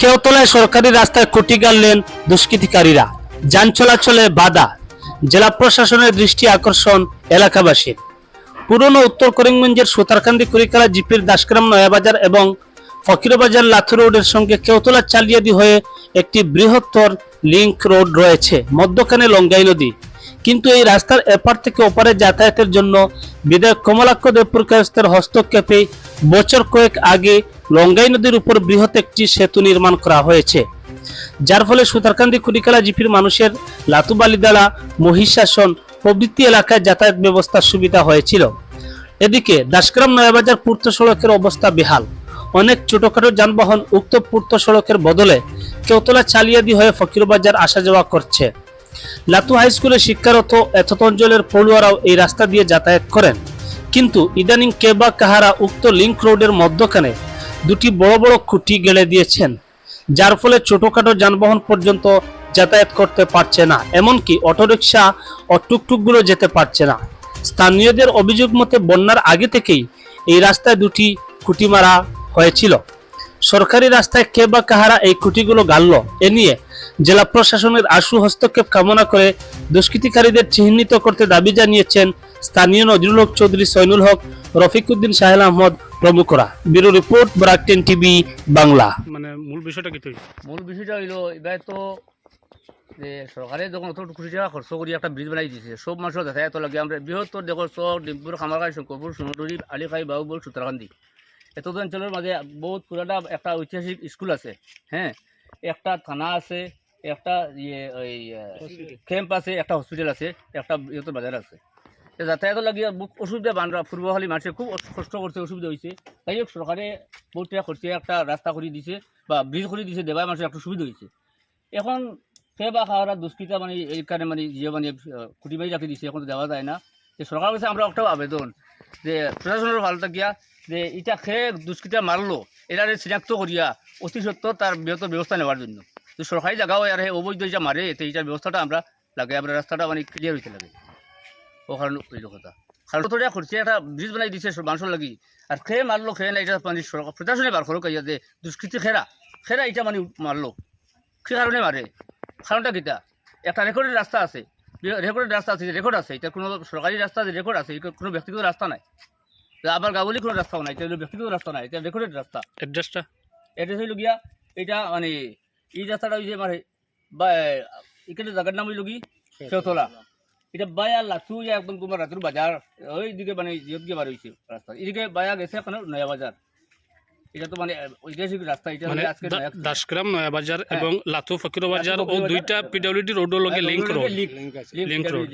কেওতলায় সরকারি রাস্তায় কুটি গাড়লেন দুষ্কৃতিকারীরা। যান চলাচলে বাধা। জেলা প্রশাসনের দৃষ্টি আকর্ষণ এলাকাবাসীর। পুরনো উত্তর করিমগঞ্জের সুতারকান্দি কুড়িকালা জিপির দাসগ্রাম নয়াবাজার এবং ফকিরবাজার লাথু রোডের সঙ্গে কেওতলা চালিয়াদি হয়ে একটি বৃহত্তর লিংক রোড রয়েছে, মধ্যখানে লঙ্গাই নদী। কিন্তু এই রাস্তার এপার থেকে ওপারে যাতায়াতের জন্য বিধায়ক কমলাক্ষ দেবপুর হস্তক্ষেপে বছর কয়েক আগে লঙ্গাই নদীর উপর বৃহৎ একটি সেতু নির্মাণ করা হয়েছে। যার ফলে সুতারকান্দি কুড়িকালা জিপির মানুষের লাতুবালিদালা মহিষাসন, প্রভৃতি এলাকায় যাতায়াত ব্যবস্থার সুবিধা হয়েছিল। এদিকে দাসগ্রাম নয়াবাজার পূর্ত সড়কের অবস্থা বেহাল। অনেক ছোটখাটো যানবাহন উক্ত পূর্ত সড়কের বদলে কেওতলা চালিয়াদি হয়ে ফকিরবাজার আসা যাওয়া করছে। লাতু হাই স্কুলে শিক্ষারত এতত অঞ্চলের পড়ুয়ারাও এই রাস্তা দিয়ে যাতায়াত করেন। কিন্তু ইদানিং কেবা কাহারা উক্ত লিঙ্ক রোডের মধ্যখানে দুটি বড় বড় খুঁটি গেড়ে দিয়েছেন, যার ফলে ছোটখাটো যানবাহন পর্যন্ত যাতায়াত করতে পারছে না, এমনকি অটোরিকশা ও টুকটুকগুলো যেতে পারছে না। স্থানীয়দের অভিযোগ মতে, বন্যার আগে থেকেই এই রাস্তায় দুটি খুঁটি মারা হয়েছিল। সরকারি রাস্তায় কে বা কাহারা এই খুঁটিগুলো গাড়ল, এ নিয়ে জেলা প্রশাসনের আশু হস্তক্ষেপ কামনা করে দুষ্কৃতিকারীদের চিহ্নিত করতে দাবি জানিয়েছেন স্থানীয় নজরুল হক চৌধুরী, সৈনুল হক, রফিকুদ্দিন সাহেল আহমদ প্রমুখরা ব্যুরো রিপোর্ট ব্রাকটেন টিভি বাংলা। মানে মূল বিষয়টা কি মূল বিষয়টা হইল এবার তো যে সরকারে যখন অত কোটি টাকা খরচ করি একটা ব্রিজ বানাই দিয়েছে সব মানুষের যাতায়াত লাগে। আমরা বৃহত্তর দেখো চক ডিম্পুর খামারগাঁই শঙ্করপুর সোনটুরি আলিখাই বাবুবল সুতারকান্দি এত অঞ্চলের মাঝে বহুত পুরাটা একটা ঐতিহাসিক স্কুল আছে হ্যাঁ? একটা থানা আছে একটা ইয়ে ওই ক্যাম্প আছে একটা হসপিটাল আছে একটা বৃহত্তর বাজার আছে। তো যাতায়াত লাগিয়ে বহুত অসুবিধা বানরা পূর্বখালী মানুষের খুব অস- কষ্ট করছে অসুবিধা হয়েছে তাই হোক সরকারে টাকা খরচে একটা রাস্তা করে দিছে, বা ব্রিজ করে দিছে দেবায় মানুষের একটা সুবিধা হয়েছে এখন সে বা খাওয়ারা দুষ্কৃতা মানে এইখানে মানে যে মানে খুঁটি মারি রাখি দিছে এখন দেওয়া যায় না। যে সরকারের কাছে আমরা একটা আবেদন, যে প্রশাসনের ভালো থাকিয়া যে এটা খেয়ে দুষ্কৃতা মারলো এটা চিনাক্ত করিয়া অতি সত্তর তার বৃহত্তর ব্যবস্থা নেওয়ার জন্য। তো সরকারি জায়গাও আর অবৈধ যা মারে তো এইটার ব্যবস্থাটা আমরা লাগে আমরা রাস্তাটা মানে ক্লিয়ার হইতে লাগে। ও কারণ এই কথা কারণ করছে একটা ব্রিজ বানাই দিছে মানুষের লাগি। আর খেয়ে মারলো খেয়ে না এটা মানে সরকার প্রশাসনে বার করো কাইয়া যে দুষ্কৃতি খেরা। খেরা এটা মানে মারলো। কি কারণে মারে কারণটা কিটা একটা রেকর্ডের রাস্তা আছে। রেকর্ডের রাস্তা আছে রেকর্ড আছে। এটা কোনো সরকারি রাস্তা আছে রেকর্ড আছে এটা কোনো ব্যক্তিগত রাস্তা নাই। আবার গাবলি কোনো রাস্তাও নাই এটা ব্যক্তিগত রাস্তা নাই। এটা রেকর্ডের রাস্তা অ্যাড্রেসটা এটা হইল গিয়া এটা মানে এই রাস্তাটা হইছে মানে বা এখানে জায়গার নাম হইল কি সেতলা এটা বায়া লাচু একদম তোমার রাতুর বাজার ওই দিকে মানে জিয়ত গিয়ে বার হয়েছে রাস্তা। এদিকে বায়া গেছে এখন নয়া বাজার। এটা তো মানে ঐতিহাসিক রাস্তা? এটা মানে আজকে দা- নয়া বাজার। হ্যাঁ। এবং লাতু ফকির বাজার লাতু ও দুইটা পিডব্লিউডি রোডের লগে লিংক রোড লিংক রোড।